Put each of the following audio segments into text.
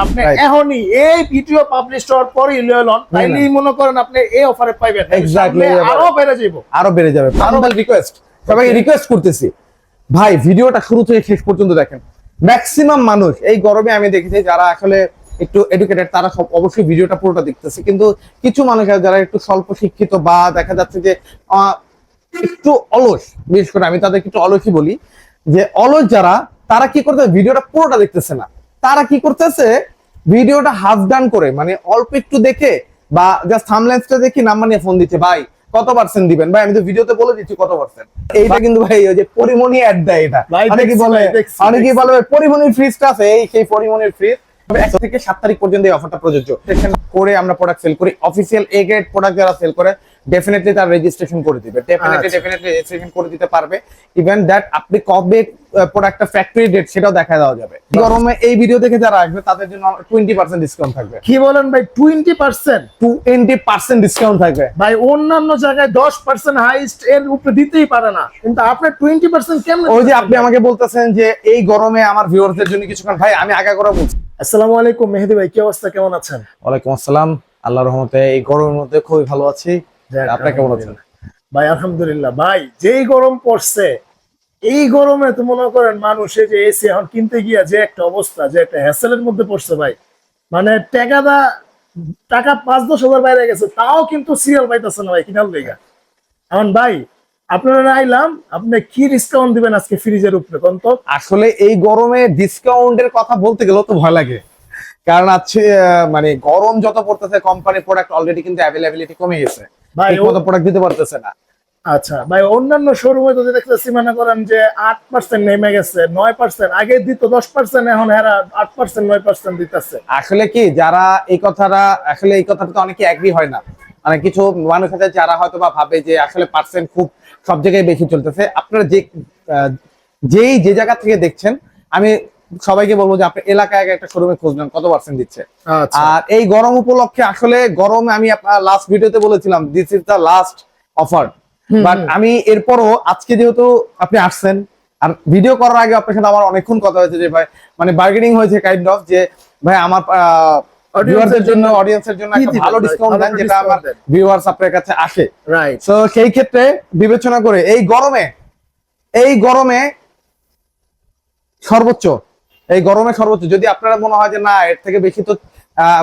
আপনি এখনই এই ভিডিও পাবলিশ হওয়ার পরে লন তাইলেই মনে করেন আপনি এই অফারে পাইবেন। Exactly, সামনে এই offer. আরও বেড়ে যাইব। আরও বেড়ে যাবে। হাম্বল রিকোয়েস্ট সবাইকে রিকোয়েস্ট করতেছি। ভাই ভিডিওটা শুরু থেকে শেষ পর্যন্ত দেখেন। ম্যাক্সিমাম মানুষ এই গরমে আমি দেখেছি যারা আসলে একটু এডুকেটেড তারা সব অবশ্যই ভিডিওটা পুরোটা দেখতেছে। কিন্তু কিছু মানুষ আছে যারা একটু স্বল্প শিক্ষিত বা দেখা যাচ্ছে যে একটু অলস। বিশেষ করে আমি তাদেরকে একটু অলসই বলি। যে অলস যারা তারা কি করতে ভিডিওটা পুরোটা দেখতেছে না। তারা কি করতেছে? ভিডিওটা হাফ ডান করে মানে অল্প একটু দেখে বা জাস্ট থামলেন্সটা দেখি নাম্বার নিয়ে ফোন দিচ্ছে ভাই কত পার্সেন্ট দিবেন? ভাই আমি তো ভিডিওতে বলে দিচ্ছি কত পার্সেন্ট এইটা কিন্তু ভাই ওই যে পরিমণি অ্যাড দেয় এটা। ভাই, অনেকে বলে দেখছি, অনেকে বলে পরিমণির ফ্রিজটা আছে। এই সেই পরিমণির ফ্রিজ এক থেকে সাত তারিখ পর্যন্ত এই অফারটা প্রযোজ্য। করে আমরা প্রোডাক্ট সেল করি। অফিসিয়াল এ গ্রেড প্রোডাক্ট যারা সেল করে ডেফিনেটলি তার রেজিস্ট্রেশন করে দিবে। ডেফিনেটলি। ডেফিনেটলি রেজিস্ট্রেশন করে দিতে পারবে। ইভেন দ্যাট আপনি কবে প্রোডাক্টটা ফ্যাক্টরি ডেট সেটাও দেখা দেওয়া যাবে। গরমে এই ভিডিও দেখে যারা আসবে তাদের জন্য টোয়েন্টি পার্সেন্ট ডিসকাউন্ট থাকবে। কি বলেন ভাই twenty percent twenty percent discount থাকবে। ভাই অন্যান্য জায়গায় দশ পার্সেন্ট হাইস্ট এর উপরে দিতেই পারে না। কিন্তু টোয়েন্টি পার্সেন্ট কেমন ওই যে আপনি আমাকে বলতেছেন যে এই গরমে আমার ভিউয়ারদের জন্য কিছুক্ষণ ভাই আমি আগে করে বলছি। আসসালামু আলাইকুম মেহেদি ভাই কি অবস্থা? কেমন আছেন? ওয়ালাইকুম আসসালাম। আল্লাহ রহমতে এই গরমের মধ্যে খুবই ভালো আছি। আপনি কেমন আছেন? ভাই আলহামদুলিল্লাহ। ভাই যেই গরম পড়ছে এই গরমে তো মনে করেন মানুষ এই যে এসি এখন কিনতে গিয়া যে একটা অবস্থা যে একটা হ্যাসেলের মধ্যে পড়ছে ভাই। মানে টাকাটা টাকা পাঁচ দশ হাজার বাইরে গেছে তাও কিন্তু সিরিয়াল পাইতেছে না ভাই কিনার লেগা। এখন ভাই আপনারা আইলাম আপনি কি ডিসকাউন্ট দিবেন আজকে ফ্রিজের উপরে কোন তো? আসলে এই গরমে ডিসকাউন্টের কথা বলতে গেলেও তো ভয় লাগে। কারণ আছে মানে গরম যত পড়তেছে কোম্পানির প্রোডাক্ট অলরেডি কিন্তু অ্যাভেলেবিলিটি কমে গেছে। ভাই প্রোডাক্ট দিতে পারতেছে না। আচ্ছা ভাই অন্যান্য শোরুমে তো দেখতেছি মনে করেন যে আট পার্সেন্ট নেমে গেছে নয় পার্সেন্ট আগে দিত দশ পার্সেন্ট এখন আট পার্সেন্ট নয় পার্সেন্ট দিতেছে। আসলে কি যারা এই কথাটা আসলে এই কথাটা তো অনেকে হয় না। মানে কিছু মানুষ আছে যারা হয়তো বা ভাবে যে আসলে পার্সেন্ট খুব সব জায়গায় বেশি চলতেছে। আপনারা যে যেই যে জায়গা থেকে দেখছেন আমি সবাইকে বলব যে আপনি এলাকায় আগে একটা শোরুমে খুঁজবেন কত পার্সেন্ট দিচ্ছে। আচ্ছা। আর এই গরম উপলক্ষে আসলে গরমে আমি আপনার লাস্ট ভিডিওতে বলেছিলাম this is the last offer but আমি এরপরও আজকে যেহেতু আপনি আসছেন আর ভিডিও করার আগে আপনার সাথে আমার অনেকক্ষণ কথা হয়েছে যে ভাই মানে বার্গেনিং হয়েছে কাইন্ড অফ যে ভাই আমার ভিউয়ারদের জন্য অডিয়েন্সের জন্য একটা ভালো ডিসকাউন্ট দেন যেটা আমার ভিউয়ার্স আপনার কাছে আসে। রাইট তো সেই ক্ষেত্রে বিবেচনা করে এই গরমে এই গরমে সর্বোচ্চ এই গরমে সর্বোচ্চ যদি আপনারা মনে হয় যে না এর থেকে বেশি তো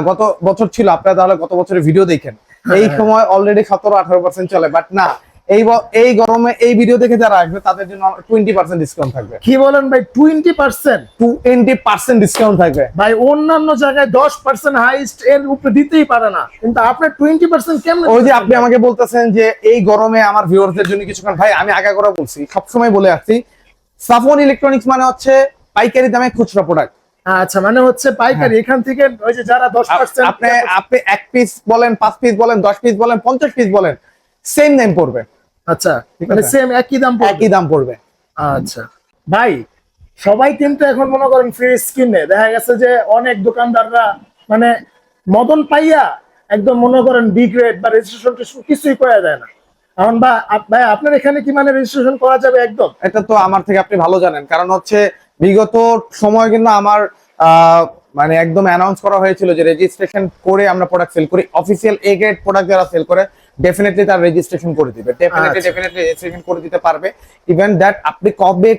গত বছর ছিল আপনারা তাহলে গত বছরের ভিডিও দেখেন। এই হ্যাঁ। সময় অলরেডি সতেরো আঠারো পার্সেন্ট চলে বাট না এই এই গরমে এই ভিডিও দেখে যারা আসবে তাদের জন্য টোয়েন্টি পার্সেন্ট ডিসকাউন্ট থাকবে। কি বলেন ভাই twenty percent twenty percent discount থাকবে। ভাই অন্যান্য জায়গায় দশ পার্সেন্ট হাইস্ট এর উপরে দিতেই পারে না। কিন্তু আপনার টোয়েন্টি পার্সেন্ট কেমন ওই যে আপনি আমাকে বলতেছেন যে এই গরমে আমার ভিউয়ারদের জন্য কিছুক্ষণ ভাই আমি আগে করে বলছি সবসময় বলে আসছি সাফন ইলেকট্রনিক্স মানে হচ্ছে পাইকারি দামে খুচরা প্রোডাক্ট আচ্ছা মানে হচ্ছে পাইকারি এখান থেকে ওই যে যারা দশ পার্সেন্ট আপনি আপনি এক পিস বলেন পাঁচ পিস বলেন দশ পিস বলেন পঞ্চাশ পিস বলেন সেম দাম পড়বে। আচ্ছা মানে। সেম একই দাম পড়বে। একই দাম পড়বে। আচ্ছা। ভাই সবাই কিন্তু এখন মনে করেন ফ্রিজ কিনে দেখা গেছে যে অনেক দোকানদাররা মানে মদন পাইয়া একদম মনে করেন বিগ রেট বা রেজিস্ট্রেশন কিছুই করা যায় না। এখন বা ভাই আপনার এখানে কি মানে রেজিস্ট্রেশন করা যাবে একদম? এটা তো আমার থেকে আপনি ভালো জানেন। কারণ হচ্ছে বিগত সময় কিন্তু আমার মানে একদম অ্যানাউন্স করা হয়েছিল যে রেজিস্ট্রেশন করে আমরা প্রোডাক্ট সেল করি। অফিসিয়াল এ গ্রেড প্রোডাক্ট যারা সেল করে ডেফিনেটলি তার রেজিস্ট্রেশন করে দিবে। ডেফিনেটলি। ডেফিনেটলি রেজিস্ট্রেশন করে দিতে পারবে। ইভেন দ্যাট আপনি কবে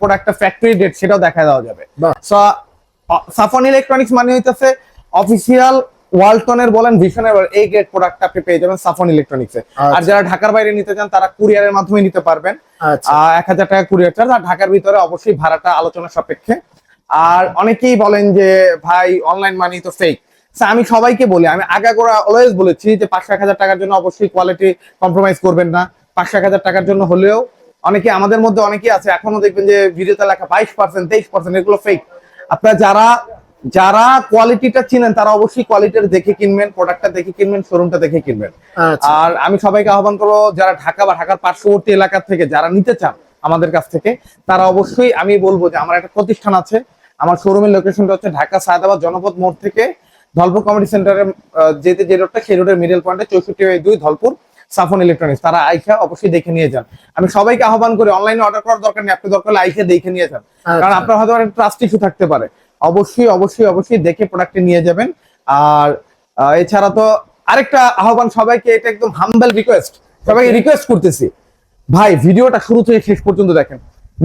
প্রোডাক্টটা ফ্যাক্টরি ডেট সেটাও দেখা দেওয়া যাবে। সো সাফন ইলেকট্রনিক্স মানে হইতেছে অফিসিয়াল ওয়ালটনের বলেন ভিশনের বলেন এই গ্রেড প্রোডাক্ট আপনি পেয়ে যাবেন সাফন ইলেকট্রনিক্সে আর আচ্ছা। যারা ঢাকার বাইরে নিতে চান তারা কুরিয়ারের মাধ্যমে নিতে পারবেন। আচ্ছা। এক হাজার টাকা কুরিয়ার চার্জ আর ঢাকার ভিতরে অবশ্যই ভাড়াটা আলোচনা সাপেক্ষে। আর অনেকেই বলেন যে ভাই অনলাইন মানি তো ফেক আমি সবাইকে বলি আমি আগাগোড়া অলওয়েজ বলেছি যে পাঁচশো এক হাজার টাকার জন্য অবশ্যই কোয়ালিটি কম্প্রোমাইজ করবেন না। পাঁচশো এক হাজার টাকার জন্য হলেও অনেকে আমাদের মধ্যে অনেকেই আছে এখনও দেখবেন যে ভিডিওতে লেখা বাইশ পার্সেন্ট তেইশ পার্সেন্ট এগুলো ফেক আপনারা যারা যারা কোয়ালিটিটা চিনেন তারা অবশ্যই কোয়ালিটির দেখে কিনবেন প্রোডাক্টটা দেখে কিনবেন শোরুমটা দেখে কিনবেন। আচ্ছা। আর আমি সবাইকে আহ্বান করব যারা ঢাকা বা ঢাকার পার্শ্ববর্তী এলাকা থেকে যারা নিতে চান আমাদের কাছ থেকে তারা অবশ্যই আমি বলব যে আমার একটা প্রতিষ্ঠান আছে। আমার শোরুমের লোকেশনটা হচ্ছে ঢাকা সায়দাবাদ জনপদ মোড় থেকে ধলপুর কমিটি সেন্টারের আহ, যেতে যে রোডটা সেই রোডের মিডল পয়েন্টে চৌষট্টি দুই ধলপুর সাফন ইলেকট্রনিক্স তারা আইসা অবশ্যই দেখে নিয়ে যান। আমি সবাইকে আহ্বান করি অনলাইনে অর্ডার করার দরকার নেই আপনি দরকার হলে আইসা দেখে নিয়ে যান। কারণ আচ্ছা। আপনার হয়তো একটা ট্রাস্ট ইস্যু থাকতে পারে। অবশ্যই অবশ্যই অবশ্যই দেখে প্রোডাক্টে নিয়ে যাবেন। আর এছাড়া তো আরেকটা আহ্বান সবাইকে এটা একদম হাম্বেল রিকোয়েস্ট সবাইকে রিকোয়েস্ট করতেছি। ভাই ভিডিওটা শুরু থেকে শেষ পর্যন্ত দেখেন।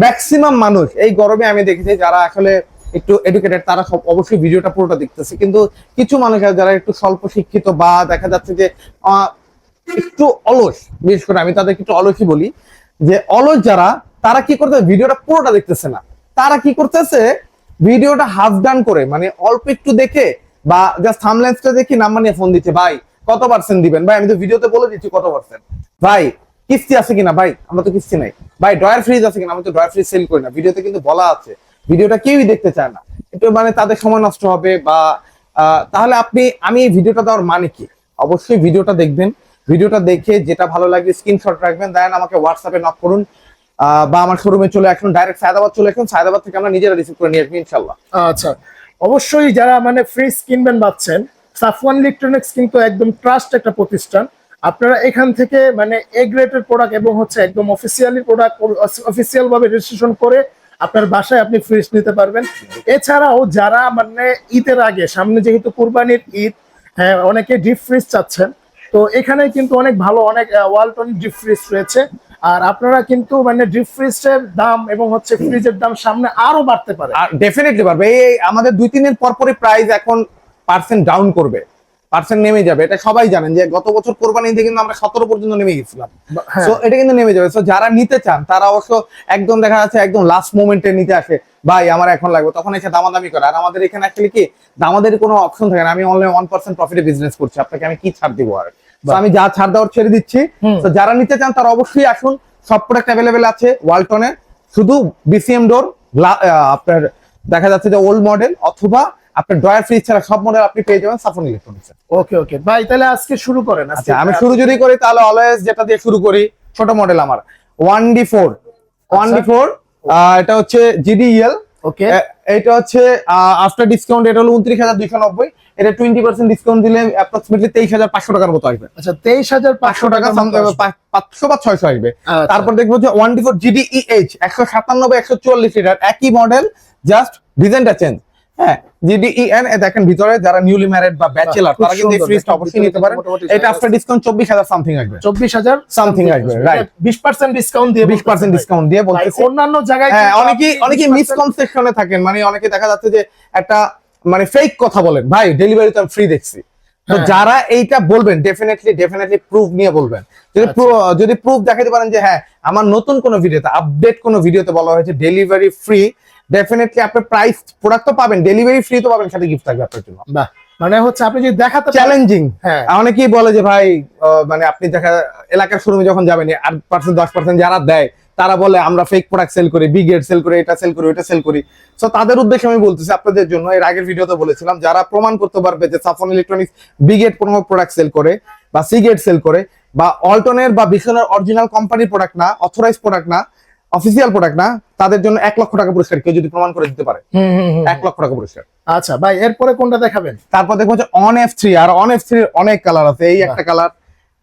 ম্যাক্সিমাম মানুষ এই গরমে আমি দেখেছি যারা আসলে একটু এডুকেটেড তারা সব অবশ্যই ভিডিওটা পুরোটা দেখতেছে। কিন্তু কিছু মানুষ আছে যারা একটু স্বল্প শিক্ষিত বা দেখা যাচ্ছে যে একটু অলস বিশেষ করে আমি তাদেরকে একটু অলসই বলি যে অলস যারা তারা কি করতে ভিডিওটা পুরোটা দেখতেছে না। তারা কি করতেছে? ভিডিওটা হাফ ডান করে মানে অল্প একটু দেখে বা জাস্ট থামলেন্সটা দেখে নাম্বার নিয়ে ফোন দিচ্ছে, ভাই, কত পার্সেন্ট দিবেন? ভাই, আমি তো ভিডিওতে বলে দিচ্ছি কত পার্সেন্ট ভাই, কিস্তি আছে কিনা? ভাই, আমরা তো কিস্তি নাই। ভাই, ড্রয়ার ফ্রিজ আছে কিনা? আমি তো ড্রয়ার ফ্রিজ সেল করি না। ভিডিওতে কিন্তু বলা আছে। ভিডিওটা কেউই দেখতে চায় না। একটু মানে তাদের সময় নষ্ট হবে বা তাহলে আপনি, আমি এই ভিডিওটা দেওয়ার মানে কি? অবশ্যই ভিডিওটা দেখবেন। ভিডিওটা দেখে যেটা ভালো লাগে স্ক্রিনশট রাখবেন। দেন আমাকে হোয়াটসঅ্যাপে নক করুন। বা আমার শোরুমে চলে আসুন ডাইরেক্ট সায়দাবাদ চলে আসুন সায়দাবাদ থেকে আমরা নিজেরা রিসিভ করে নিয়ে আসব ইনশাল্লাহ আচ্ছা অবশ্যই যারা মানে ফ্রিজ কিনবেন ভাবছেন সাফওয়ান ইলেকট্রনিক্স কিন্তু একদম ট্রাস্ট একটা প্রতিষ্ঠান। আপনারা এখান থেকে মানে এ গ্রেডের প্রোডাক্ট এবং হচ্ছে একদম অফিসিয়ালি প্রোডাক্ট অফিসিয়াল ভাবে রেজিস্ট্রেশন করে আপনার বাসায় আপনি ফ্রিজ নিতে পারবেন। এছাড়াও যারা মানে ঈদের আগে, সামনে যেহেতু কুরবানির ঈদ হ্যাঁ অনেকে ডিপ ফ্রিজ চাচ্ছেন। তো এখানে কিন্তু অনেক ভালো, অনেক ওয়ালটন ডিপ ফ্রিজ রয়েছে। আর আপনারা কিন্তু মানে ডিপ ফ্রিজের দাম এবং হচ্ছে ফ্রিজের দাম সামনে আরও বাড়তে পারে। আর ডেফিনেটলি পারবে এই আমাদের দুই তিন দিন পর পরই প্রাইস এখন পার্সেন্ট ডাউন করবে। পার্সেন্ট নেমে যাবে। এটা সবাই জানেন যে গত বছর কোরবানিতে কিন্তু আমরা সতেরো পর্যন্ত নেমে গেছিলাম। হ্যাঁ। সো এটা কিন্তু নেমে যাবে। সো যারা নিতে চান তারা অবশ্য একদম দেখা যাচ্ছে একদম লাস্ট মোমেন্টে নিতে আসে ভাই আমার এখন লাগবে। তখন এসে দামাদামি করে। আর আমাদের এখানে অ্যাকচুয়ালি কি দামাদের কোনো অপশন থাকে না। আমি অনলাইন ওয়ান পার্সেন্ট প্রফিটে বিজনেস করছি। আপনাকে আমি কি ছাড় দিব আর? আমি যা ছাড় দেওয়ার ছেড়ে দিচ্ছি। যারা নিতে চান তারা অবশ্যই আসুন। সব প্রোডাক্ট অ্যাভেলেবেল আছে ওয়ালটনের শুধু বিসিএম ডোর আপনার দেখা যাচ্ছে যে ওল্ড মডেল অথবা আপনার ড্রয়ার ফ্রিজ ছাড়া সব মডেল আপনি পেয়ে যাবেন সাফন ইলেকট্রনিক্স ওকে ওকে ভাই তাহলে আজকে শুরু করেন আচ্ছা আমি শুরু যদি করি তাহলে অলওয়েজ যেটা দিয়ে শুরু করি ছোট মডেল আমার। One D four one D four এটা হচ্ছে জিডিএল ওকে এটা হচ্ছে আফটার ডিসকাউন্ট এটা হলো উনত্রিশ হাজার দুইশো নব্বই। এটা টোয়েন্টি পার্সেন্ট ডিসকাউন্ট দিলে অ্যাপ্রক্সিমেটলি তেইশ হাজার পাঁচশো টাকার মতো আসবে। আচ্ছা তেইশ হাজার পাঁচশো টাকা পাঁচশো বা ছয়শো আসবে। আচ্ছা। তারপর দেখব যে ওয়ান ডি ফোর জিডিইএইচ একশো সাতানব্বই একশো চুয়াল্লিশ লিটার একই মডেল জাস্ট ডিজাইনটা চেঞ্জ হ্যাঁ জিডিইএন দেখেন ভিতরে যারা নিউলি ম্যারিড বা ব্যাচেলার তারা কিন্তু এই ফ্রিজটা অবশ্যই নিতে পারেন। এটা আফটার ডিসকাউন্ট চব্বিশ হাজার সামথিং আসবে। চব্বিশ হাজার Something আসবে. বিশ পার্সেন্ট ডিসকাউন্ট দিয়ে বিশ পার্সেন্ট ডিসকাউন্ট দিয়ে বলতেছি। অন্যান্য জায়গায় হ্যাঁ অনেকেই অনেকে 20% মিসকনসেপশনে থাকেন। মানে অনেকে দেখা যাচ্ছে যে একটা মানে ফেক কথা বলেন। ভাই ডেলিভারি তো আমি ফ্রি দেখছি। তো হ্যাঁ। যারা এইটা বলবেন ডেফিনেটলি ডেফিনেটলি প্রুফ নিয়ে বলবেন। যদি আচ্ছা। যদি প্রুফ দেখাতে পারেন যে হ্যাঁ আমার নতুন কোনো ভিডিওতে আপডেট কোনো ভিডিওতে বলা হয়েছে ডেলিভারি ফ্রি ডেফিনেটলি আপনি প্রাইস প্রোডাক্ট তো পাবেন ডেলিভারি ফ্রি তো পাবেন সাথে গিফট থাকবে আপনার জন্য। বাহ। মানে হচ্ছে আপনি যদি দেখাতে চ্যালেঞ্জিং হ্যাঁ। অনেকেই বলে যে ভাই মানে আপনি দেখা এলাকার শোরুমে যখন যাবেন আট পার্সেন্ট দশ পার্সেন্ট যারা দেয় তারা বলে আমরা ফেক প্রোডাক্ট সেল করি বিগেট সেল করি এটা সেল করি ওটা সেল করি। তো তাদের উদ্দেশ্যে আমি বলতেছি আপনাদের জন্য এর আগের ভিডিওতে বলেছিলাম যারা প্রমাণ করতে পারবে যে সাফন ইলেকট্রনিক্স বিগেট কোনো প্রোডাক্ট সেল করে বা সিগেট সেল করে বা অল্টনের বা বিশনের অরিজিনাল কোম্পানির প্রোডাক্ট না অথরাইজ প্রোডাক্ট না অফিসিয়াল প্রোডাক্ট না তাদের জন্য এক লক্ষ টাকা পুরস্কার কেউ যদি প্রমাণ করে দিতে পারে। হুম, হুম, হুম। এক লক্ষ টাকা পুরস্কার। আচ্ছা ভাই এরপরে কোনটা দেখাবেন? তারপর দেখব যে অন এফ থ্রি আর অন এফ থ্রি অনেক কালার আছে এই একটা কালার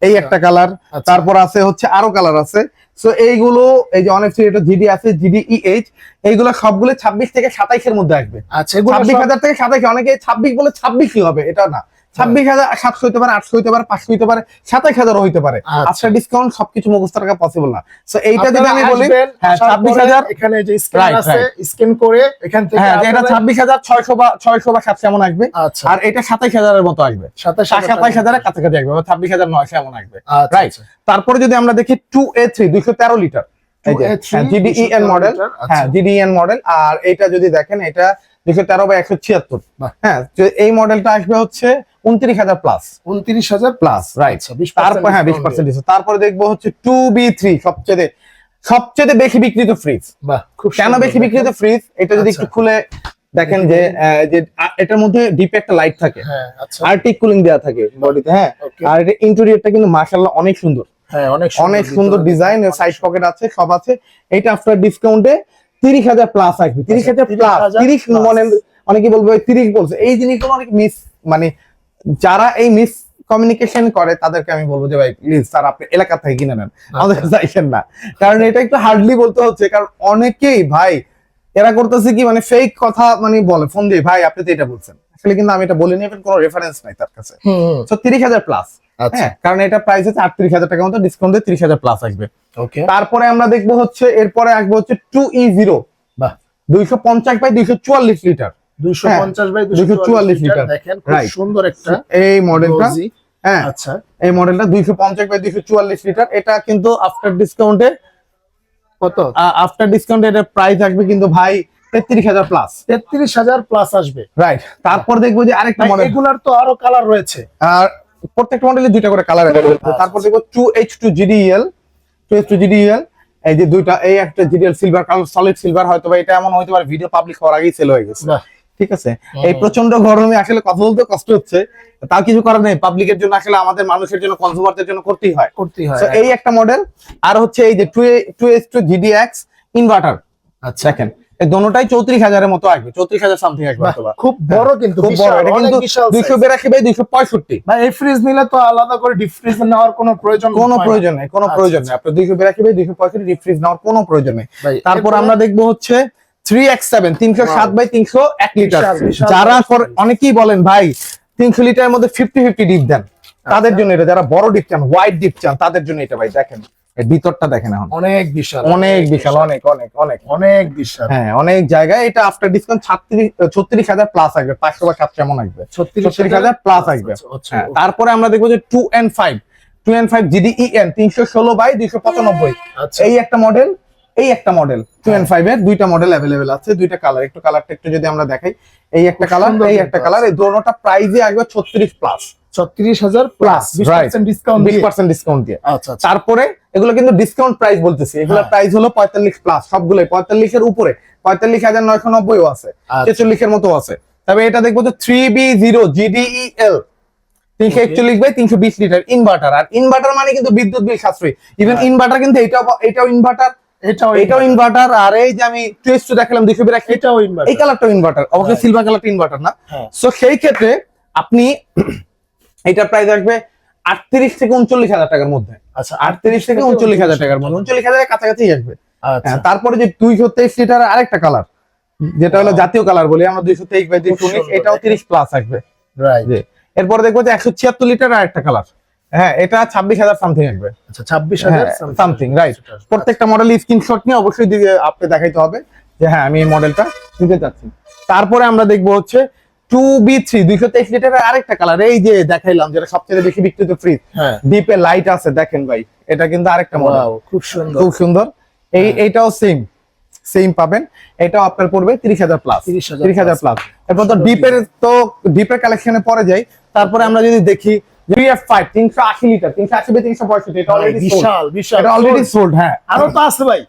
এই একটা কালার আচ্ছা। তারপর আছে হচ্ছে আরও কালার আছে সো এইগুলো এই যে অনেক এটা জিডি আছে জিডি এইচ এইগুলো সবগুলো ছাব্বিশ থেকে সাতাইশের মধ্যে আসবে। আচ্ছা এগুলো ছাব্বিশ হাজার থেকে সাতাইশ অনেকে ছাব্বিশ বলে ছাব্বিশই হবে এটা না। ছাব্বিশ হাজার সাতশো হইতে পারে আটশো হইতে পারে পাঁচশো হইতে পারে সাতাইশ হাজারও হইতে পারে। আচ্ছা। আচ্ছা ডিসকাউন্ট সবকিছু মুখস্থ রাখা পসিবল না। সো এইটা যদি আমি বলি হ্যাঁ ছাব্বিশ হাজার এখানে যে স্ক্যান আছে স্ক্যান করে এখান থেকে হ্যাঁ এটা ছাব্বিশ হাজার ছয়শো বা ছয়শো বা সাতশো এমন আসবে। আচ্ছা। আর এটা সাতাইশ হাজারের মতো আসবে। সাতাশ সাতাইশ হাজারের কাছাকাছি আসবে বা ছাব্বিশ হাজার নয়শো এমন আসবে। আচ্ছা, রাইট আচ্ছা। তারপরে যদি আমরা দেখি টু এ থ্রি দুইশো তেরো লিটার। 2A3, জিডিইএন মডেল আচ্ছা। হ্যাঁ জিডিইএন মডেল আর এটা যদি দেখেন এটা দুইশো তেরো বা একশো ছিয়াত্তর। হ্যাঁ এই মডেলটা আসবে হচ্ছে উনত্রিশ হাজার প্লাস উনত্রিশ হাজার প্লাস রাইট আচ্ছা, 20% তারপর হ্যাঁ বিশ পার্সেন্ট তারপরে দেখব হচ্ছে টু বি থ্রি সবচেয়ে সবচেয়ে বেশি বিক্রিত ফ্রিজ খুব কেন বেশি বিক্রিত ফ্রিজ এটা যদি আচ্ছা। একটু খুলে দেখেন যে যে এটার মধ্যে ডিপ একটা লাইট থাকে। হ্যাঁ আচ্ছা। আর্টিক কুলিং দেওয়া থাকে বডিতে হ্যাঁ। আর এটা ইন্টেরিয়রটা কিন্তু মাশাআল্লাহ অনেক সুন্দর। হ্যাঁ অনেক অনেক সুন্দর ডিজাইন সাইড পকেট আছে সব আছে। এটা আফটার ডিসকাউন্টে তিরিশ হাজার প্লাস আসবে। তিরিশ হাজার প্লাস তিরিশ। মানে অনেকে বলবে তিরিশ বলছে। এই জিনিসগুলো অনেক মিস মানে যারা এই মিস কমিউনিকেশন করে তাদেরকে আমি বলব যে ভাই প্লিজ স্যার আপনি এলাকা থেকে কিনে নেন। আমাদের কাছে আইসেন না। কারণ এটা একটু হার্ডলি বলতে হচ্ছে কারণ অনেকেই ভাই এরা করতেছে কি মানে ফেক কথা মানে বলে ফোন দিয়ে ভাই আপনি তো এটা বলছেন। আসলে কিন্তু আমি এটা বলিনি even কোনো রেফারেন্স নাই তার কাছে। তো তিরিশ হাজার প্লাস আচ্ছা। হ্যাঁ কারণ এটা প্রাইস হচ্ছে আটত্রিশ হাজার টাকা মতো ডিসকাউন্ট দিয়ে তিরিশ হাজার প্লাস আসবে। ওকে তারপরে আমরা দেখব হচ্ছে এরপরে আসবে হচ্ছে টু ই জিরো বাহ। দুইশো পঞ্চাশ বাই দুইশো চুয়াল্লিশ লিটার দুইশো হ্যাঁ, পঞ্চাশ বাই 244 244 লিটার। দেখেন খুব সুন্দর একটা এই মডেলটা হ্যাঁ আচ্ছা। এই মডেলটা বাই দুইশো চুয়াল্লিশ লিটার। এটা কিন্তু আফটার ডিসকাউন্টে কত? আফটার ডিসকাউন্টে এটা প্রাইস আসবে কিন্তু ভাই তেত্রিশ হাজার প্লাস তেত্রিশ হাজার প্লাস আসবে। রাইট তারপর দেখব যে আরেকটা মডেল এগুলার তো আরও কালার রয়েছে। আর প্রত্যেকটা মডেলে দুইটা করে কালার আচ্ছা। তারপর দেখব two H two GDL two H two GDL এই যে দুইটা এই একটা GDL silver colour solid silver হয়তো এটা এমন হইতে পারে ভিডিও পাবলিক হওয়ার আগেই সেল হয়ে গেছে। ঠিক আছে? এই প্রচণ্ড গরমে আসলে কথা বলতে কষ্ট হচ্ছে। তাও কিছু করার নেই পাবলিকের জন্য আসলে আমাদের মানুষের জন্য কনজিউমারদের জন্য করতেই হয়। করতেই হয় এই একটা মডেল আর হচ্ছে এই যে two two H two GDX inverter আচ্ছা। দেখেন এই দোনোটাই চৌত্রিশ হাজারের মতো আসবে চৌত্রিশ হাজার সামথিং আসবে খুব বড় কিন্তু খুব বড় এটা কিন্তু দুইশো। বিরাশি বাই দুইশো পঁয়ষট্টি। ভাই এই ফ্রিজ নিলে তো আলাদা করে ডিপ ফ্রিজ নেওয়ার কোনো প্রয়োজন কোনো প্রয়োজন নেই কোনো আচ্ছা, প্রয়োজন নেই। আপনার দুইশো বিরাশি বাই দুইশো পঁয়ষট্টি ডিপ ফ্রিজ নেওয়ার কোনো প্রয়োজন নেই। তারপর আমরা দেখব হচ্ছে থ্রি এক্স সেভেন তিনশো সাত বাই তিনশো এক লিটার। যারা। অনেকেই বলেন ভাই তিনশো লিটারের মধ্যে ফিফটি ফিফটি ডিপ দেন। তাদের জন্য এটা যারা বড় ডিপ চান হোয়াইট ডিপ চান তাদের জন্য এটা ভাই দেখেন ভিতরটা দেখেন এখন। অনেক বিশাল অনেক বিশাল অনেক অনেক অনেক। অনেক বিশাল। হ্যাঁ অনেক জায়গায় এটা আফটার ডিসকাউন্ট ছাত্রিশ ছত্রিশ হাজার প্লাস আসবে। পাঁচশো বা সাতশো এমন আসবে। ছত্রিশ হাজার প্লাস আসবে। আচ্ছা, হ্যাঁ, তারপরে আমরা দেখব যে two N five two N five GDEN তিনশো ষোলো বাই দুইশো পঁচানব্বই। আচ্ছা। এই একটা মডেল এই একটা মডেল টু এন ফাইভ এর দুইটা মডেল অ্যাভেলেবেল আছে দুইটা কালার একটু কালারটা একটু যদি আমরা দেখাই এই একটা কালার এই একটা কালার এই দোনোটা প্রাইজে আসবে ছত্রিশ প্লাস ছত্রিশ হাজার প্লাস বিশ right. পার্সেন্ট ডিসকাউন্ট বিশ পার্সেন্ট ডিসকাউন্ট দিয়ে। আচ্ছা আচ্ছা। তারপরে এগুলো কিন্তু ডিসকাউন্ট প্রাইস বলতেছি। এগুলো হ্যাঁ। প্রাইস হলো পঁয়তাল্লিশ প্লাস সবগুলোই। পঁয়তাল্লিশের উপরে পঁয়তাল্লিশ হাজার নয়শো নব্বইও আছে আচ্ছা। ছেচল্লিশের মতো আছে। তবে এটা দেখব যে থ্রি বি জিরো জিডিইএল তিনশো একচল্লিশ বাই তিনশো বিশ লিটার ইনভার্টার আর ইনভার্টার মানে কিন্তু বিদ্যুৎ বিল সাশ্রয়ী। ইভেন হ্যাঁ। ইনভার্টার কিন্তু এটাও এটাও ইনভার্টার এটাও এটাও ইনভার্টার আর এই যে আমি দেখালাম বিরাশি এটাও ইনভার্টার এই কালারটাও ইনভার্টার অবশ্যই হ্যাঁ। সিলভার কালারটা ইনভার্টার না। হ্যাঁ। সো সেই ক্ষেত্রে আপনি এটার প্রাইস আসবে আটত্রিশ থেকে উনচল্লিশ হাজার টাকার মধ্যে। আচ্ছা আটত্রিশ থেকে উনচল্লিশ হাজার টাকার মধ্যে। উনচল্লিশ হাজারের কাছাকাছি আসবে। আচ্ছা। হ্যাঁ, তারপরে যে দুইশো তেইশ লিটার আরেকটা কালার যেটা হলো জাতীয় কালার বলি আমরা দুইশো তেইশ বাই দুইশো উনিশ এটাও তিরিশ প্লাস আসবে। এরপরে দেখব যে একশো ছিয়াত্তর লিটার আরেকটা কালার হ্যাঁ এটা ছাব্বিশ হাজার সামথিং আসবে। আচ্ছা ছাব্বিশ হাজার হ্যাঁ, something, right. প্রত্যেকটা মডেল স্ক্রিনশট নিয়ে অবশ্যই আপনি দেখাইতে হবে যে হ্যাঁ আমি এই মডেলটা নিতে চাচ্ছি। তারপরে আমরা দেখব হচ্ছে টু বি থ্রি দুইশো তেইশ লিটারের আরেকটা কালার এই যে দেখাইলাম যেটা সবচেয়ে বেশি বিক্রিত ফ্রিজ ডিপে লাইট আছে দেখেন ভাই এটা কিন্তু আরেকটা মডেল খুব সুন্দর। খুব সুন্দর। এই। এইটাও সেম সেম পাবেন। এটাও আপনার পড়বে তিরিশ হাজার প্লাস 30,000 তিরিশ হাজার প্লাস এরপর তো ডিপের তো ডিপের কালেকশনে পরে যাই তারপরে আমরা যদি দেখি লিটার এটা অলরেডি বিশাল বিশাল এটা অলরেডি সোল্ড হ্যাঁ। আরও তো আছে ভাই।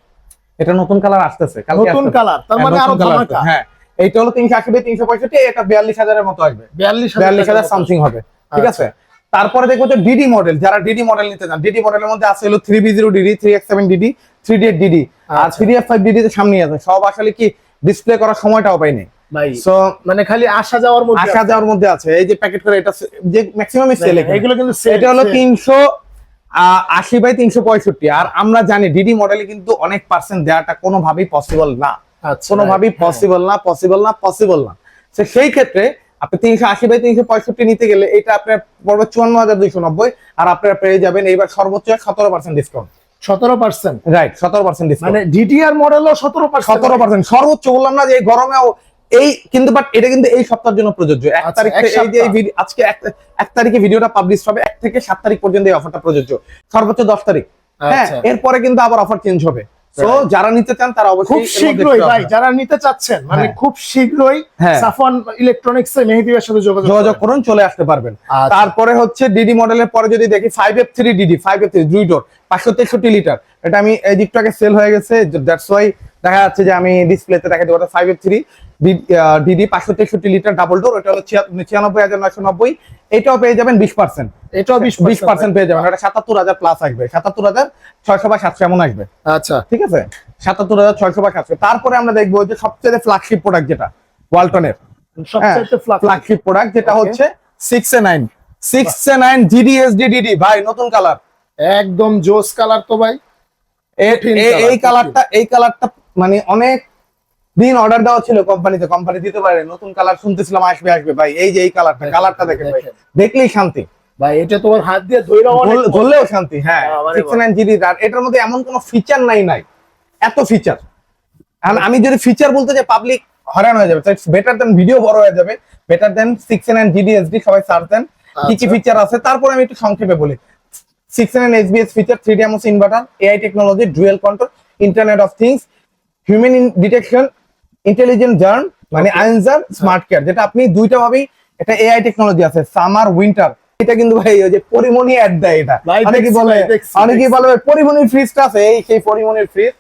এটা নতুন কালার আসতেছে নতুন কালার তার হ্যাঁ, মানে আরও ধামাকা। হ্যাঁ। এইটা হলো তিনশো আশি বাই তিনশো পঁয়ষট্টি এটা বিয়াল্লিশ হাজারের মতো আসবে। বিয়াল্লিশ বিয়াল্লিশ হাজার সামথিং হবে ঠিক আচ্ছা। আছে? তারপরে দেখব যে ডিডি মডেল যারা ডিডি মডেল নিতে চান ডিডি মডেলের মধ্যে আছে হলো three B zero DD three X seven DD three D DD R. Three F five DD সামনে আছে সব আসলে কি ডিসপ্লে করার সময়টাও পাইনি। ভাই সো মানে খালি আসা যাওয়ার মধ্যে আসা যাওয়ার মধ্যে আছে। এই যে প্যাকেট করে এটা যে ম্যাক্সিমাম সেল এগুলো কিন্তু এটা হলো sale। তিনশো আশি বাই তিনশো পঁয়ষট্টি। আর আমরা জানি ডিডি মডেলে কিন্তু অনেক পার্সেন্ট দেওয়াটা কোনোভাবেই পসিবল না। আচ্ছা, কোনোভাবেই হ্যাঁ। পসিবল না পসিবল না পসিবল না। সেই ক্ষেত্রে আপনি তিনশো আশি বাই তিনশো পঁয়ষট্টি নিতে গেলে এটা আপনার পড়বে চুয়ান্ন হাজার দুইশো নব্বই আর আপনারা পেয়ে যাবেন এইবার সর্বোচ্চ সতেরো পার্সেন্ট ডিসকাউন্ট সতেরো পার্সেন্ট রাইট সতেরো পার্সেন্ট ডিসকাউন্ট মানে ডিটিআর মডেলও সতেরো পার্সেন্ট সতেরো পার্সেন্ট সর্বোচ্চ বললাম না যে গরমেও এই কিন্তু বাট এটা কিন্তু এই সপ্তাহের জন্য প্রযোজ্য এক আচ্ছা, তারিখ থেকে-। আজকে এক তারিখে ভিডিওটা পাবলিশ হবে এক থেকে সাত তারিখ পর্যন্ত এই অফারটা প্রযোজ্য সর্বোচ্চ দশ তারিখ হ্যাঁ আচ্ছা। এরপরে কিন্তু আবার অফার চেঞ্জ হবে তো যারা নিতে চান তারা অবশ্যই খুব শীঘ্রই ভাই যারা নিতে চাচ্ছেন মানে হ্যাঁ। খুব শীঘ্রই হ্যাঁ। সাফওয়ান ইলেকট্রনিক্স এর মেহেদিবের সাথে যোগাযোগ যোগাযোগ করুন। চলে আসতে পারবেন আচ্ছা। তারপরে হচ্ছে ডিডি মডেলের পরে যদি দেখি five F three DD five F three দুই ডোর পাঁচশো তেষট্টি লিটার এটা আমি এই দিকটাকে সেল হয়ে গেছে দ্যাটস ওয়াই দেখা যাচ্ছে যে আমি ডিসপ্লেতে দেখাতে এফ থ্রি ডিডি পাঁচশো তেষট্টি লিটার ডাবল ডোর এটা হলো ছিয়ানব্বই হাজার নয়শো নব্বই। এটাও পেয়ে যাবেন বিশ পার্সেন্ট এটাও বিশ বিশ পার্সেন্ট পেয়ে যাবেন। এটা সাতাত্তর হাজার প্লাস আসবে। সাতাত্তর হাজার ছয়শো বা সাতশো এমন আসবে। আচ্ছা। ঠিক আছে? সাতাত্তর হাজার ছয়শো বা সাতশো। তারপরে আমরা দেখব যে সবচেয়ে ফ্ল্যাগশিপ প্রোডাক্ট যেটা ওয়ালটনের ফ্ল্যাগশিপ প্রোডাক্ট যেটা হচ্ছে six A nine six A nine GDSD DD ভাই নতুন কালার একদম জোস কালার তো ভাই। এই কালারটা এই কালারটা মানে অনেক দিন অর্ডার দেওয়া ছিল কোম্পানিতে কোম্পানি দিতে পারে নতুন কালার শুনতেছিলাম আসবে আসবে। ভাই এই যে এই কালারটা কালারটা দেখেন ভাই। দেখলেই শান্তি। ভাই এটা তোমার হাত দিয়ে ধরলেও শান্তি হ্যাঁ। সিক্স নাইন জিডি আর এটার মধ্যে এমন কোনো ফিচার নাই নাই। এত ফিচার আমি যদি ফিচার বলতে যে পাবলিক হয়রান হয়ে যাবে। বেটার দেন ভিডিও বড় হয়ে যাবে। বেটার দেন সিক্স নাইন জিডি এসডি সবাই সার্চ দেন। কি কি আচ্ছা। ফিচার আছে? তারপর আমি একটু সংক্ষেপে বলি। Six nine SBS feature three D inverter AI technology dual control internet of things human detection intelligent জার্ন মানে আনজার স্মার্ট কেয়ার যেটা আপনি দুইটা ভাবেই এটা এআই টেকনোলজি আছে সামার উইন্টার এটা কিন্তু ভাই ওই যে পরিমণি অ্যাড দেয় এটা। ভাই, অনেকে বলে দেখছি, অনেকে বলে পরিমণির ফ্রিজটা আছে এই সেই পরিমণির ফ্রিজ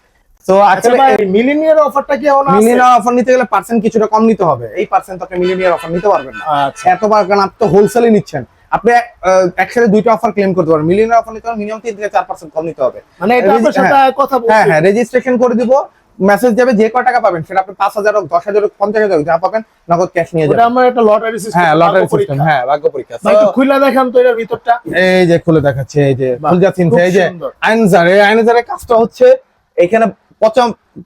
তো আচ্ছা ভাই মিলিনিয়ার অফারটা কি এমন আছে? মিলিনিয়ার অফার নিতে গেলে পার্সেন্ট কিছুটা কম নিতে হবে। এই পার্সেন্ট আপনি মিলিনিয়ার অফার নিতে পারবেন না। আচ্ছা। এতবার কারণ আপনি তো হোলসেলে নিচ্ছেন। আপনি একসাথে দুইটা অফার ক্লেম করতে পারবেন। মিলিনিয়ার অফার নিতে হলে মিনিমাম তিন থেকে চার পার্সেন্ট কম নিতে হবে। মানে এটা আপনার সাথে কথা হ্যাঁ হ্যাঁ রেজিস্ট্রেশন করে দিব। মেসেজ যাবে যে কয় টাকা পাবেন সেটা আপনি পাঁচ হাজার হোক দশ হাজার হোক পঞ্চাশ হাজার যা পাবেন নগদ ক্যাশ নিয়ে যাবেন। আমার একটা লটারি সিস্টেম হ্যাঁ লটারি সিস্টেম হ্যাঁ ভাগ্য পরীক্ষা। একটু খুলে দেখান তো এটার ভিতরটা। এই যে খুলে দেখাচ্ছে এই যে ফুলজা চিনছে এই যে। আইনজার এই আইনজারের কাজটা হচ্ছে এখানে পচা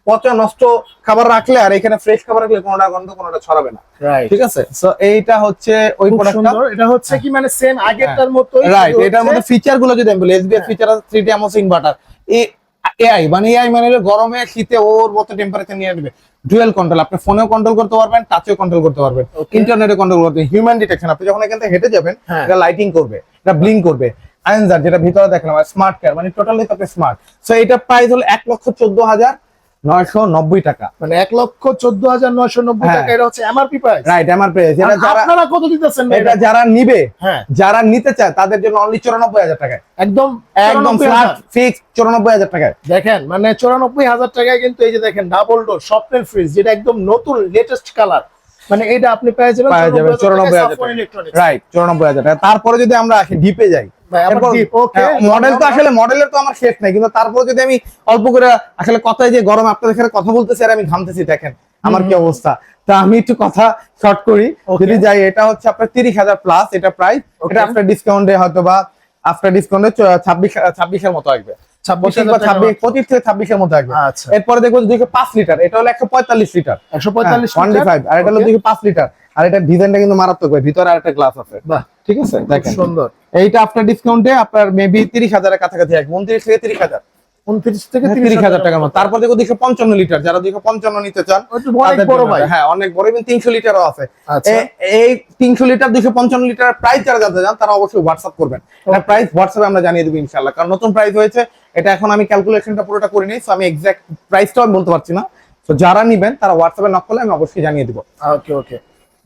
পচা নষ্ট খাবার রাখলে আর এখানে ফ্রেশ খাবার রাখলে কোনোটা গন্ধ কোনোটা ছড়াবে না। রাইট ঠিক আছে? সো এইটা হচ্ছে ওই প্রোডাক্টটা এটা হচ্ছে কি মানে সেম আগেরটার মতোই রাইট এটার মধ্যে ফিচারগুলো যদি আমি বলি এসবিএস হ্যাঁ। ফিচার আছে থ্রি ডি অ্যামোস ইনভার্টার এআই মানে এআই মানে গরমে শীতে ওর মতো টেম্পারেচার নিয়ে আসবে ডুয়েল কন্ট্রোল আপনি ফোনেও কন্ট্রোল করতে পারবেন টাচেও কন্ট্রোল করতে পারবেন. ইন্টারনেটে কন্ট্রোল করতে হিউম্যান ডিটেকশন আপনি যখন এখান থেকে হেঁটে যাবেন হ্যাঁ। এটা লাইটিং করবে এটা ব্লিং করবে আয়েন্সার যেটা ভিতরে দেখলাম স্মার্ট কেয়ার মানে টোটালি আপনি স্মার্ট সো এটা প্রাইস হলো এক লক্ষ চোদ্দ হাজার নয়শো নব্বই টাকা। মানে এক লক্ষ চোদ্দ হাজার নয়শো নব্বই হ্যাঁ। টাকা এটা হচ্ছে এমআরপি প্রাইস রাইট আমার প্রাইস এটা যারা আপনারা কত দিতেছেন এটা যারা নিবে হ্যাঁ। যারা নিতে চায় তাদের জন্য অনলি চুরানব্বই হাজার টাকায়। একদম একদম 94,000 ফ্ল্যাট ফিক্স চুরানব্বই হাজার টাকায়। দেখেন মানে চুরানব্বই হাজার টাকায় কিন্তু এই যে দেখেন ডাবল ডোর স্বপ্নের ফ্রিজ যেটা একদম নতুন লেটেস্ট কালার মানে এটা আপনি পেয়ে যাবেন পাওয়া যাবে চুরানব্বই হাজার টাকা। ইলেকট্রনিক্স রাইট চুরানব্বই হাজার টাকা। তারপরে যদি আমরা আসি ডিপে যাই। মডেল তো আসলে মডেলের তো আমার শেষ নাই কিন্তু তারপরে যদি আমি অল্প করে আসলে কথায় যে গরম আপনাদের সাথে কথা বলতেছি আর আমি ঘামতেছি দেখেন আমার কি অবস্থা। তা আমি একটু কথা শর্ট করি। যদি যাই এটা হচ্ছে আপনার তিরিশ হাজার প্লাস এটা প্রাইস এটা আফটার ডিসকাউন্টে হয়তো বা আফটার ডিসকাউন্টে ছাব্বিশ ছাব্বিশের মতো আসবে। ছাব্বিশ পঁচিশ বা ছাব্বিশ পঁচিশ থেকে ছাব্বিশের মধ্যে আসবে আচ্ছা। এরপরে দেখব দুইশো পাঁচ লিটার এটা হলো একশো পঁয়তাল্লিশ লিটার। একশো পঁয়তাল্লিশ ওয়ান ফাইভ আর এটা হলো দুইশো পাঁচ লিটার। আর এটা ডিজাইনটা কিন্তু মারাত্মক ভাই ভিতরে আর একটা গ্লাস আছে ঠিক আছে? দেখেন। সুন্দর। এইটা আপনার ডিসকাউন্টে আপনার মেবি তিরিশ হাজারের কাছাকাছি আসবে উনত্রিশ থেকে তিরিশ হাজার। উনত্রিশ থেকে তিরিশ হাজার টাকার মতো। তারপর দেখো দুইশো পঞ্চান্ন লিটার যারা দুইশো পঞ্চান্ন নিতে চান বড় ভাই। হ্যাঁ অনেক বড় এবং তিনশো লিটারও আছে। আচ্ছা। এই তিনশো লিটার দুইশো পঞ্চান্ন লিটার প্রাইস যারা জানতে চান তারা অবশ্যই হোয়াটসঅ্যাপ করবেন। প্রাইস হোয়াটসঅ্যাপে আমরা জানিয়ে দেবো ইনশাল্লাহ কারণ নতুন প্রাইস হয়েছে। এটা এখন আমি ক্যালকুলেশনটা পুরোটা করে নিই সো আমি এক্স্যাক্ট প্রাইসটাও আমি বলতে পারছি না। তো যারা নেবেন তারা হোয়াটসঅ্যাপে নক করলে আমি অবশ্যই জানিয়ে দিব। ওকে ওকে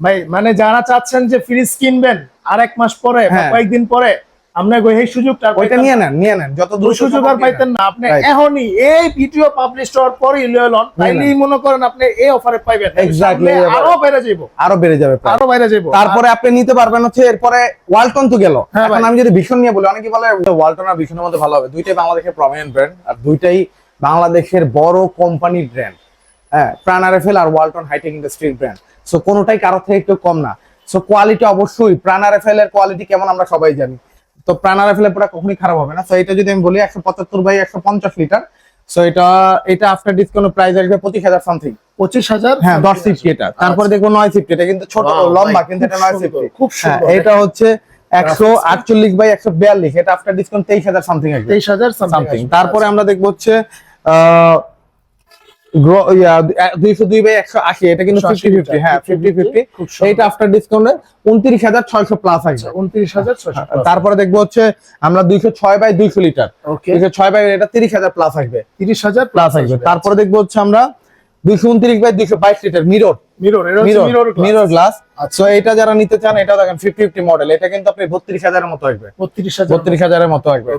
ভাই মানে যারা চাচ্ছেন যে ফ্রিজ কিনবেন আর এক মাস পরে বা হ্যাঁ। কয়েকদিন পরে আপনার এই সুযোগটা ওইটা নিয়ে নেন নিয়ে নেন যত দ্রুত সুযোগ আর পাইতেন না। আপনি এখনই এই ভিডিও পাবলিশ হওয়ার পরে লন তাইলেই মনে করেন আপনি এই অফারে পাইবেন। এবারে। আরও বাইরে যাইব। আরও বেড়ে যাবে আরও বাইরে যাইব। তারপরে আপনি নিতে পারবেন হচ্ছে এরপরে ওয়ালটন তো গেল। হ্যাঁ এখন আমি যদি ভীষণ নিয়ে বলি অনেকে বলে ওয়ালটন আর ভীষণের মধ্যে ভালো হবে। দুইটাই বাংলাদেশের প্রমিনেন্ট ব্র্যান্ড আর দুইটাই বাংলাদেশের বড় কোম্পানির ব্র্যান্ড হ্যাঁ প্রাণ আরএফএল আর ওয়ালটন হাইটেক ইন্ডাস্ট্রির ব্র্যান্ড সো কোনোটাই কারোর থেকে একটু কম না। সো কোয়ালিটি অবশ্যই প্রাণ আরএফএল এর কোয়ালিটি কেমন আমরা সবাই জানি। তো প্রাণ আরএফএল এর কখনই খারাপ হবে না। সো এটা যদি আমি বলি একশো পঁচাত্তর বাই একশো পঞ্চাশ লিটার। সো এটা এটা আফটার ডিসকাউন্ট প্রাইস আসবে পঁচিশ হাজার সামথিং পঁচিশ হাজার? হ্যাঁ দশ সিফটি এটা। তারপরে দেখব নয় সিফটি এটা কিন্তু ছোট লম্বা কিন্তু এটা নয় সিফটি খুব হ্যাঁ এটা হচ্ছে একশো আটচল্লিশ বাই একশো বিয়াল্লিশ। এটা আফটার ডিসকাউন্ট তেইশ হাজার সামথিং আসবে। তেইশ হাজার সামথিং তারপরে আমরা দেখব হচ্ছে আহ, দুইশো দুই বাই একশো আশি এটা কিন্তু ফিফটি ফিফটি হ্যাঁ ফিফটি ফিফটি এইটা আফটার ডিসকাউন্টে উনত্রিশ হাজার ছয়শো প্লাস আসবে উনত্রিশ হাজার তারপরে দেখব হচ্ছে আমরা দুইশো ছয় বাই দুইশো লিটার। দুইশো ছয় বাই এটা তিরিশ হাজার প্লাস আসবে। তিরিশ হাজার প্লাস আসবে। তারপরে দেখব হচ্ছে আমরা দুইশো উনত্রিশ বাই দুইশো বাইশ লিটার মিরর। গ্লাস আচ্ছা। সো এটা যারা নিতে চান এটা দেখেন ফিফটি ফিফটি মডেল এটা কিন্তু আপনি বত্রিশ হাজারের মতো আসবে। বত্রিশ হাজার বত্রিশ হাজারের মতো আসবে।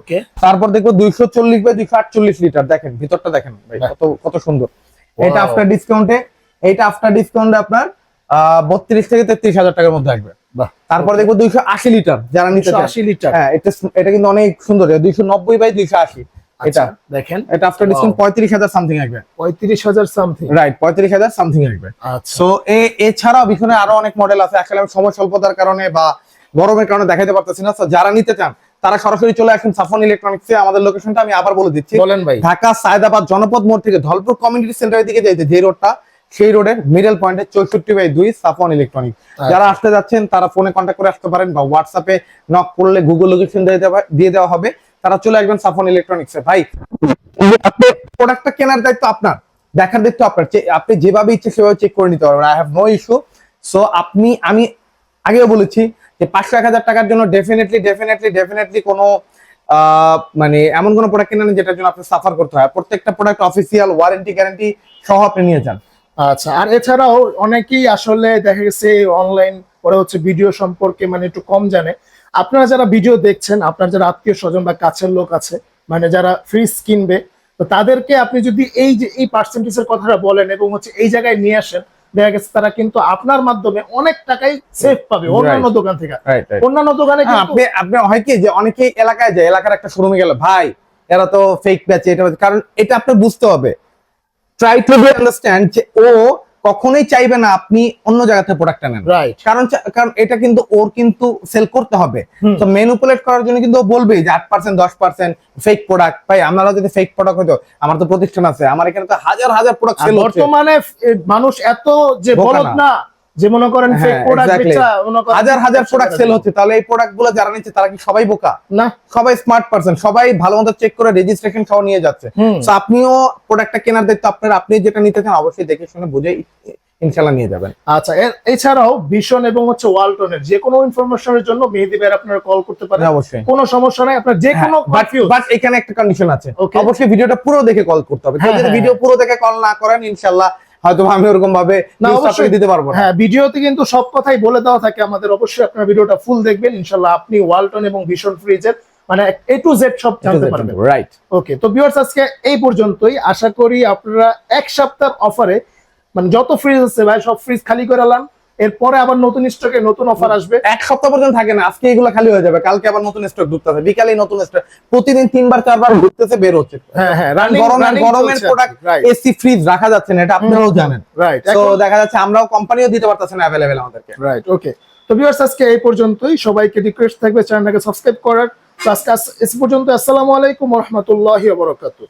তারপর দেখব দুইশো চল্লিশ বাই দুইশো আটচল্লিশ লিটার দেখেন ভিতরটা দেখেন ভাই কত কত সুন্দর। এটা. আফটার ডিসকাউন্টে এটা আফটার ডিসকাউন্টে আপনার বত্রিশ থেকে তেত্রিশ হাজার টাকার মধ্যে আসবে। তারপর দেখব দুইশো আশি লিটার যারা নিতে আশি লিটার। হ্যাঁ এটা এটা কিন্তু অনেক সুন্দর দুইশো নব্বই বাই দুইশো আশি। এটা এটা দেখেন। এটা আফটার ডিসকাউন্ট পঁয়ত্রিশ হাজার সামথিং আসবে। পঁয়ত্রিশ হাজার সামথিং রাইট পঁয়ত্রিশ হাজার সামথিং আসবে। আচ্ছা। সো এছাড়াও পিছনে আরও অনেক মডেল আছে আসলে আমি সময় স্বল্পতার কারণে বা গরমের কারণে দেখাতে পারতেছি না। যারা নিতে চান তারা সরাসরি চলে আসেন সাফন ইলেকট্রনিক্সে। আমাদের লোকেশনটা আমি আবার বলে দিচ্ছি। বলেন ভাই। ঢাকা সায়দাবাদ জনপদ মোড় থেকে ধলপুর কমিউনিটি সেন্টারের দিকে যাইতে যে রোডটা সেই রোডের মিডল পয়েন্টে চৌষট্টি বাই দুই সাফন ইলেকট্রনিক যারা আসতে যাচ্ছেন তারা ফোনে কন্ট্যাক্ট করে আসতে পারেন বা হোয়াটসঅ্যাপে নক করলে গুগল লোকেশন দিয়ে দেওয়া হবে। তারা চলে আসবেন সাফন ইলেকট্রনিক্সে। ভাই আপনি প্রোডাক্টটা কেনার দায়িত্ব আপনার। দেখার দায়িত্ব আপনার। আপনি যেভাবে ইচ্ছে সেভাবে চেক করে নিতে পারবেন। I have no issue so আপনি আমি আগেও বলেছি যে পাঁচশো এক হাজার টাকার জন্য ডেফিনেটলি ডেফিনেটলি ডেফিনেটলি কোনো মানে এমন কোনো প্রোডাক্ট কেনেন যেটার জন্য আপনি সাফার করতে হয়। প্রত্যেকটা প্রোডাক্ট অফিসিয়াল ওয়ারেন্টি গ্যারান্টি সহ আপনি নিয়ে যান। আচ্ছা আর এছাড়াও অনেকেই আসলে দেখা গেছে অনলাইন পরে হচ্ছে ভিডিও সম্পর্কে মানে একটু কম জানে। আপনারা যারা ভিডিও দেখছেন, আপনার যারা আত্মীয় স্বজন বা কাছের লোক আছে মানে যারা ফ্রিজ কিনবে, তো তাদেরকে আপনি যদি এই যে, এই পার্সেন্টেজের কথাটা বলেন এবং হচ্ছে এই জায়গায় নিয়ে আসেন দেখা গেছে তারা কিন্তু আপনার মাধ্যমে অনেক টাকাই সেভ পাবে অন্যান্য দোকান থেকে। অন্যান্য দোকানে হ্যাঁ, আপনি আপনি হয় কি যে অনেকে এলাকায় যায় এলাকার একটা শোরুমে গেল ভাই এরা তো ফেক প্যাচে এটা কারণ এটা আপনি বুঝতে হবে। ট্রাই টু বি আন্ডারস্ট্যান্ড যে ও কখনোই চাইবে না আপনি অন্য জায়গাতে থেকে প্রোডাক্টটা নেন কারণ কারণ এটা কিন্তু ওর কিন্তু সেল করতে হবে। তো ম্যানুপুলেট করার জন্য কিন্তু বলবে যে আট পার্সেন্ট দশ পার্সেন্ট ফেক প্রোডাক্ট ভাই আমরা যদি ফেক প্রোডাক্ট হতো আমার তো প্রতিষ্ঠান আছে আমার এখানে তো হাজার হাজার প্রোডাক্ট সেল হচ্ছে। বর্তমানে মানুষ এত যে বলত না। যে মনে করেন হ্যাঁ, মনে করেন হাজার হাজার প্রোডাক্ট সেল হচ্ছে তাহলে এই প্রোডাক্টগুলো যারা নিচ্ছে তারা কি সবাই বোকা? না। সবাই স্মার্ট পারসন সবাই ভালো মতো চেক করে রেজিস্ট্রেশন সহ নিয়ে যাচ্ছে। তো আপনিও প্রোডাক্টটা কেনার দায়িত্ব আপনার আপনি যেটা নিতে চান অবশ্যই দেখে শুনে বুঝে ইনশাল্লাহ নিয়ে যাবেন। আচ্ছা এছাড়াও ভীষণ এবং হচ্ছে ওয়ালটনের যে কোনো ইনফরমেশনের জন্য মেহেদি ভাইয়ের আপনারা কল করতে পারেন। হ্যাঁ, অবশ্যই। কোনো সমস্যা নাই আপনার যে কোনো বাট এখানে একটা কন্ডিশন আছে. অবশ্যই ভিডিওটা পুরো দেখে কল করতে হবে। হ্যাঁ, যদি হ্যাঁ, ভিডিও পুরো দেখে কল না করেন ইনশাল্লাহ হয়তো আমি ওরকম ভাবে। দিতে পারব হ্যাঁ ভিডিওতে কিন্তু সব কথাই বলে দেওয়া থাকে। আমাদের অবশ্যই আপনার ভিডিওটা ফুল দেখবেন। ইনশাল্লাহ আপনি ওয়ালটন এবং ভীষণ ফ্রিজের মানে এ টু জেড সব জানতে পারবেন। রাইট ওকে তো ভিউয়ার্স আজকে এই পর্যন্তই। আশা করি আপনারা এক সপ্তাহ অফারে মানে যত ফ্রিজ আছে ভাই সব ফ্রিজ খালি করে আলাম এরপরে আবার নতুন স্টকে নতুন অফার আসবে। এক সপ্তাহ পর্যন্ত থাকে না আজকে এগুলো খালি হয়ে যাবে কালকে আবার নতুন স্টক ঢুকতেছে বিকালে নতুন স্টক প্রতিদিন তিনবার চারবার ঢুকতেছে বের হচ্ছে। হ্যাঁ হ্যাঁ গরমের গরমের প্রোডাক্ট. এসি ফ্রিজ রাখা যাচ্ছে না এটা আপনারাও জানেন। রাইট তো দেখা যাচ্ছে আমরাও কোম্পানিও দিতে পারতেছে না অ্যাভেলেবেল আমাদেরকে। রাইট ওকে তো ভিউয়ার্স আজকে এই পর্যন্তই। সবাইকে রিকোয়েস্ট থাকবে চ্যানেলটাকে সাবস্ক্রাইব করার। আজকে আস- এ পর্যন্ত আসসালামু আলাইকুম রহমতুল্লাহি ওয়া বারাকাতুহু।